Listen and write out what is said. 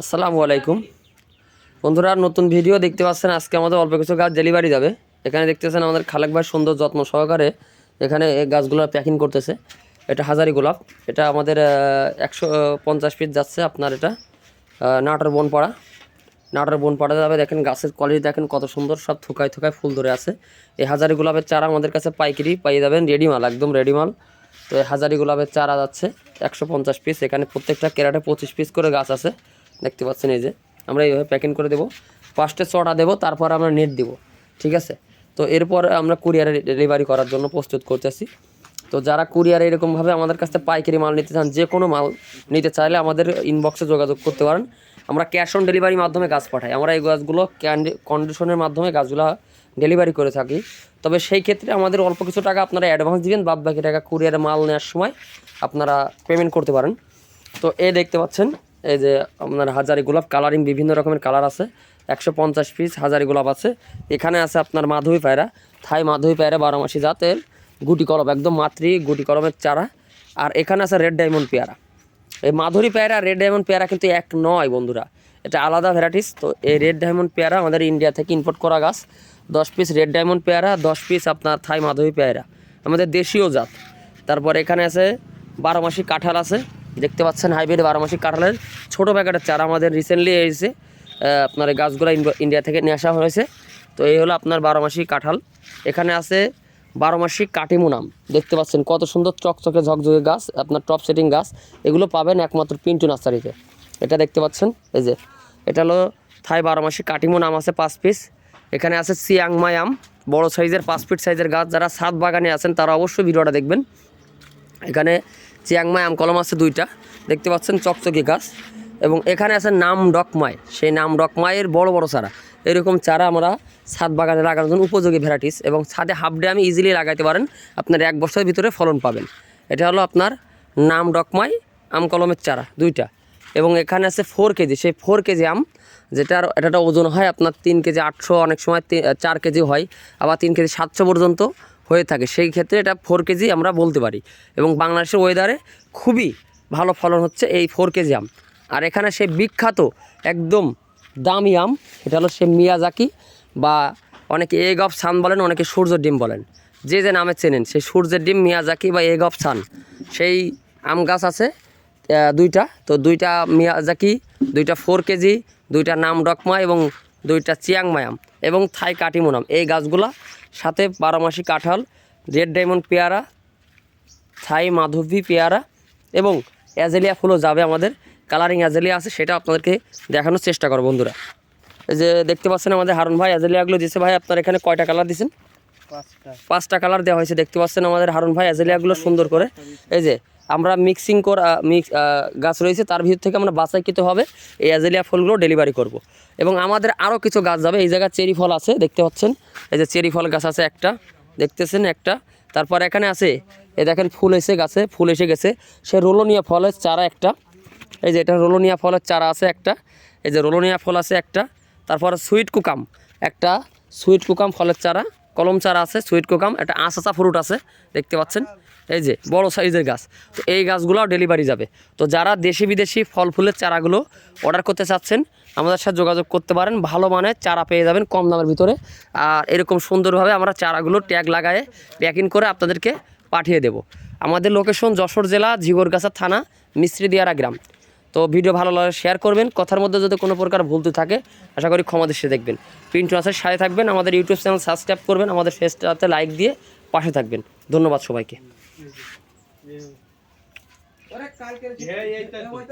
আসসালামু আলাইকুম। বন্ধুরা, নতুন ভিডিও দেখতে পাচ্ছেন, আজকে আমাদের অল্প কিছু গাছ ডেলিভারি যাবে। এখানে দেখতেছেন আমাদের খালেক ভাই সুন্দর যত্ন সহকারে এখানে এই গাছগুলো প্যাকিং করতেছে। এটা হাজারি গোলাপ। এটা আমাদের একশো পঞ্চাশ পিস যাচ্ছে আপনার এটা নাটোর বনপাড়া। নাটোর বনপাড়া যাবে, দেখেন গাছের কোয়ালিটি দেখেন কত সুন্দর, সব থোকায় থোকায় ফুল ধরে আছে। এই হাজারি গোলাপের চারা আমাদের কাছে পাইকারি পাইয়ে যাবেন রেডি মাল, একদম রেডি মাল। তো হাজারি গোলাপের চারা যাচ্ছে, একশো পঞ্চাশ পিস এখানে প্রত্যেকটা ক্যারাটে পঁচিশ পিস করে গাছ আছে। দেখতে পাচ্ছেন এই যে, আমরা এইভাবে প্যাকিং করে দেবো। ফার্স্টে চড়া দেবো, তারপর আমরা নেট দিব, ঠিক আছে? তো এরপর আমরা কুরিয়ারে ডেলিভারি করার জন্য প্রস্তুত করতেছি। তো যারা কুরিয়ারে এরকমভাবে আমাদের কাছে পাইকারি মাল নিতে চান যে কোনো মাল নিতে চাইলে আমাদের ইনবক্সে যোগাযোগ করতে পারেন। আমরা ক্যাশ অন ডেলিভারির মাধ্যমে গাছ পাঠাই। আমরা এই গাছগুলো কন্ডিশনের মাধ্যমে গাছগুলো ডেলিভারি করে থাকি। তবে সেই ক্ষেত্রে আমাদের অল্প কিছু টাকা আপনারা অ্যাডভান্স দিবেন বাদ বাকি টাকা কুরিয়ারে মাল নেওয়ার সময় আপনারা পেমেন্ট করতে পারেন। তো এ দেখতে পাচ্ছেন, এই যে আপনার হাজারি গোলাপ কালারিং বিভিন্ন রকমের কালার আছে, একশো পঞ্চাশ পিস হাজারি গোলাপ আছে। এখানে আছে আপনার মাধবী পায়রা, থাই মাধবী পায়রা বারো মাসি জাতের, গুটি কলম, একদম মাতৃ গুটি কলমের চারা। আর এখানে আছে রেড ডায়মন্ড পেয়ারা। এই মাধুরী পেয়ারা রেড ডায়মন্ড পেয়ারা কিন্তু এক নয় বন্ধুরা। এটা আলাদা ভ্যারাইটিস তো এই রেড ডায়মন্ড পেয়ারা আমাদের ইন্ডিয়া থেকে ইম্পোর্ট করা গাছ। দশ পিস রেড ডায়মন্ড পেয়ারা, দশ পিস আপনার থাই মাধবী পেয়ারা। আমাদের দেশীয় জাত। তারপর এখানে আছে বারো মাসি কাঁঠাল আছে। দেখতে পাচ্ছেন হাইব্রিড বারো মাসি কাঁঠালের। ছোটো প্যাকেটের চারা আমাদের রিসেন্টলি এসেছে। আপনার এই গাছগুলো ইন্ডিয়া থেকে নিয়ে আসা হয়েছে। তো এই হলো আপনার বারো মাসি কাঁঠাল। এখানে আছে বারো মাসি কাটিমুনাম। দেখতে পাচ্ছেন কত সুন্দর চকচকে ঝকঝকে গাছ। আপনার টপ সেটিং গাছ। এগুলো পাবেন একমাত্র পিন্টু নার্সারিতে এটা দেখতে পাচ্ছেন, এই যে এটা হলো থাই বারো মাসি কাটিমুন, আম আছে পাঁচ পিস এখানে আছে সিয়াংমাই আম, বড় সাইজের, পাঁচ ফিট সাইজের গাছ। যারা সাত বাগানে আছেন, তারা অবশ্যই ভিডিওটা দেখবেন। এখানে চিয়াংমাই আম কলম আছে দুইটা। দেখতে পাচ্ছেন চকচকি গাছ। এবং এখানে আছে নাম ডকমাই সেই নাম ডকমাইয়ের বড় বড় চারা। এরকম চারা আমরা ছাদ বাগানে লাগানোর জন্য উপযোগী ভ্যারাইটিস এবং ছাদে হাফ ডে আমি ইজিলি লাগাইতে পারেন। আপনার এক বছরের ভিতরে ফলন পাবেন। এটা হলো আপনার নাম ডকমাই আম কলমের চারা, দুইটা। এবং এখানে আছে ফোর কেজি। সেই ফোর কেজি আম, যেটার এটাটা ওজন হয় আপনার তিন কেজি আটশো, অনেক সময় চার কেজি হয়, আবার তিন কেজি সাতশো পর্যন্ত হয়ে থাকে। সেই ক্ষেত্রে এটা ফোর কেজি আমরা বলতে পারি। এবং বাংলাদেশের ওয়েদারে খুবই ভালো ফলন হচ্ছে এই ফোর কেজি আম। আর এখানে সেই বিখ্যাত, একদম দামি আম, এটা হলো সে মিয়াজাকি বা অনেকে এগ অফ সান বলেন, অনেকে সূর্য ডিম বলেন। যে যে নামে চেনেন, সেই সূর্যের ডিম, মিয়াজাকি বা এগ অফ সান সেই আম গাছ আছে। দুইটা। তো দুইটা মিয়াজাকি দুইটা ফোর কেজি দুইটা নাম ডকমা এবং দুইটা চিয়াংমায়াম এবং থাই কাটিমোনাম। এই গাছগুলা সাথে বারোমাসি কাঁঠাল রেড ডায়মন্ড পেয়ারা থাই মাধবী পেয়ারা এবং অ্যাজেলিয়া ফুলও যাবে আমাদের। কালারিং অ্যাজেলিয়া আছে সেটা আপনাদেরকে দেখানোর চেষ্টা করো বন্ধুরা। এই যে দেখতে পাচ্ছেন আমাদের হারুন ভাই অ্যাজেলিয়াগুলো দিয়েছে ভাই আপনার এখানে কয়টা কালার দিয়েছেন পাঁচটা। পাঁচটা কালার দেওয়া হয়েছে দেখতে পাচ্ছেন আমাদের হারুন ভাই অ্যাজেলিয়াগুলো সুন্দর করে। এই যে আমরা মিক্সিং কর মিক্স গাছ রয়েছে, তার ভিতর থেকে আমরা বাছাইকৃত হবে। এই অ্যাজেলিয়া ফুলগুলো ডেলিভারি করব। এবং আমাদের আরও কিছু গাছ যাবে, এই জায়গায় চেরি ফল আছে, দেখতে পাচ্ছেন? এই যে চেরি ফল গাছ আছে একটা, দেখতেছেন একটা। তারপর এখানে আছে এ দেখেন ফুল এসে গাছে, ফুল এসে গেছে। সে রোলোনিয়া ফলের চারা একটা। এই যে এটা রোলোনিয়া ফলের চারা আছে একটা। এই যে রোলোনিয়া ফল আছে একটা। তারপর সুইট কুকাম, একটা সুইট কুকাম ফলের চারা, কলম চারা আছে সুইট কুকাম, একটা আঁচাচা ফ্রুট আছে, দেখতে পাচ্ছেন? এই যে বড় সাইজের গাছ, তো এই গাছগুলোও ডেলিভারি যাবে। তো যারা দেশি বিদেশি ফল ফুলের চারাগুলো অর্ডার করতে চাচ্ছেন, আমাদের সাথে যোগাযোগ করতে পারেন, ভালো মানের চারা পেয়ে যাবেন কম দামের ভিতরে। আর এরকম সুন্দরভাবে আমরা চারাগুলো ট্যাগ লাগায়ে প্যাকিং করে আপনাদেরকে পাঠিয়ে দেব। আমাদের লোকেশন যশোর জেলা, ঝিগরগাছা থানা মিস্ত্রি দিয়ারা গ্রাম। তো ভিডিও ভালো লাগে শেয়ার করবেন। কথার মধ্যে যদি কোনো প্রকার ভুল থাকে, আশা করি ক্ষমা দৃষ্টি দেখবেন। প্রিন্ট নাসের সাথে থাকবেন। আমাদের ইউটিউব চ্যানেল সাবস্ক্রাইব করবেন। আমাদের ফেসটাতে লাইক দিয়ে পাশে থাকবেন। ধন্যবাদ সবাইকে। কালকে